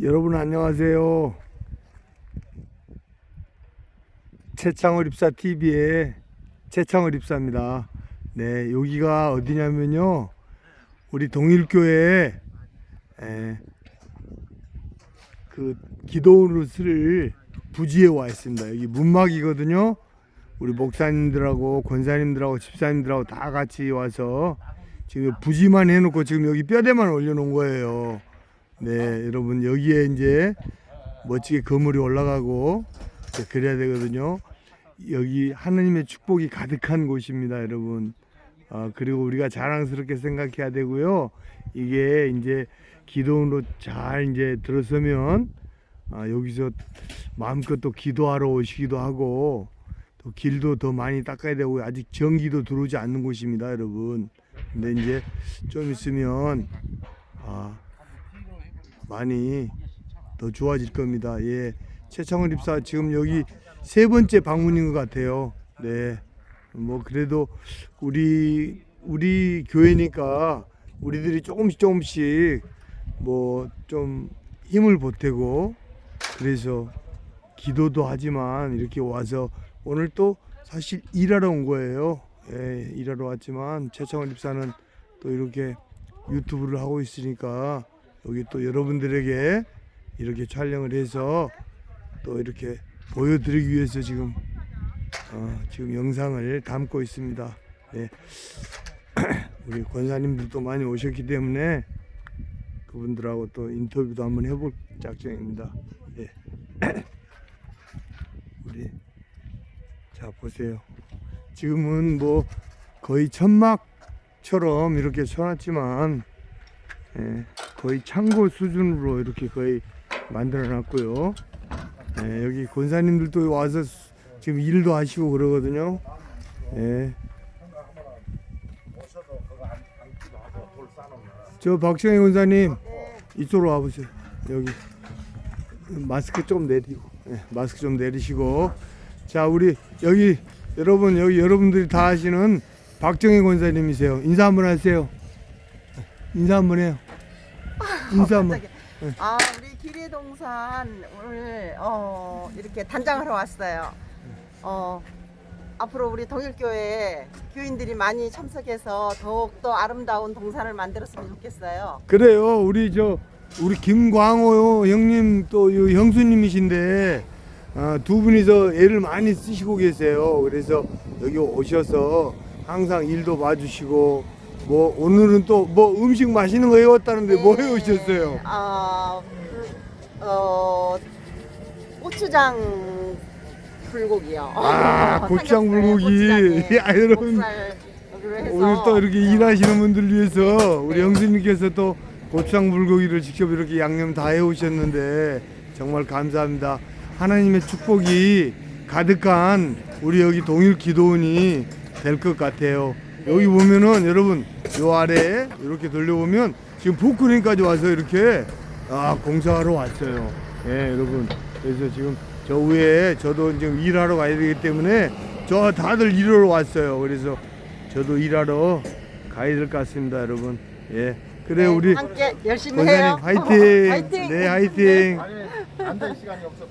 여러분 안녕하세요. 최창월 입사 TV의 최창월 입사입니다. 네, 여기가 어디냐면요. 우리 동일교회 에, 그 기도를 쓸 부지에 와 있습니다. 여기 문막이거든요. 우리 목사님들하고 권사님들하고 집사님들하고 다 같이 와서 지금 부지만 해놓고 지금 여기 뼈대만 올려놓은 거예요. 네, 여러분 여기에 이제 멋지게 건물이 올라가고 그래야 되거든요. 여기 하나님의 축복이 가득한 곳입니다, 여러분. 아, 그리고 우리가 자랑스럽게 생각해야 되고요. 이게 이제 기도원으로 잘 이제 들어서면 아, 여기서 마음껏 또 기도하러 오시기도 하고 또 길도 더 많이 닦아야 되고 아직 전기도 들어오지 않는 곳입니다, 여러분. 근데 이제 좀 있으면 아, 많이 더 좋아질 겁니다. 예. 최창원 입사 지금 여기 세 번째 방문인 것 같아요. 네. 뭐 그래도 우리 우리 교회니까 우리들이 조금씩 조금씩 뭐 좀 힘을 보태고 그래서 기도도 하지만 이렇게 와서 오늘 또 사실 일하러 온 거예요. 예, 일하러 왔지만 최창원 입사는 또 이렇게 유튜브를 하고 있으니까 여기 또 여러분들에게 이렇게 촬영을 해서 또 이렇게 보여드리기 위해서 지금 어, 지금 영상을 담고 있습니다. 네. 우리 권사님들도 많이 오셨기 때문에 그분들하고 또 인터뷰도 한번 해볼 작정입니다. 예. 우리 자 보세요. 지금은 뭐 거의 천막처럼 이렇게 쳐놨지만 예, 거의 창고 수준으로 이렇게 거의 만들어 놨고요. 예, 여기 권사님들도 와서 수- 지금 일도 하시고 그러거든요. 예. 저 박정희 권사님 이쪽으로 와보세요. 여기 마스크 좀 내리고 예, 마스크 좀 내리시고 자 우리 여기 여러분 여기 여러분들이 다 아시는 박정희 권사님이세요. 인사 한번 하세요. 인사 한번 해요. 인사 한번. 아, 우리 기리동산 오늘 어, 이렇게 단장하러 왔어요. 어, 앞으로 우리 동일교회에 교인들이 많이 참석해서 더욱 더 아름다운 동산을 만들었으면 좋겠어요. 그래요. 우리 저 우리 김광호 형님 또 이 형수님이신데 어, 두 분이서 애를 많이 쓰시고 계세요. 그래서 여기 오셔서 항상 일도 봐주시고 뭐 오늘은 또 뭐 음식 맛있는 거 해왔다는데 뭐 네. 해오셨어요? 아, 어, 고추장 불고기요. 아, 고추장 삼겹살, 불고기. 고추장에 야, 여러분. 해서 오늘 또 이렇게 어, 일하시는 분들 위해서 우리 네. 형수님께서 또 고추장 불고기를 직접 이렇게 양념 다 해오셨는데 정말 감사합니다. 하나님의 축복이 가득한 우리 여기 동일 기도원이 될 것 같아요. 여기 보면은 여러분 요 아래 이렇게 돌려보면 지금 포크린까지 와서 이렇게 아 공사하러 왔어요. 예, 여러분. 그래서 지금 저 위에 저도 지금 일하러 가야 되기 때문에 저 다들 일하러 왔어요. 그래서 저도 일하러 가야 될 것 같습니다, 여러분. 예. 그래 네, 우리 함께 열심히 해요. 화이팅. 화이팅. 네, 화이팅. 아니 앉을 시간이 없어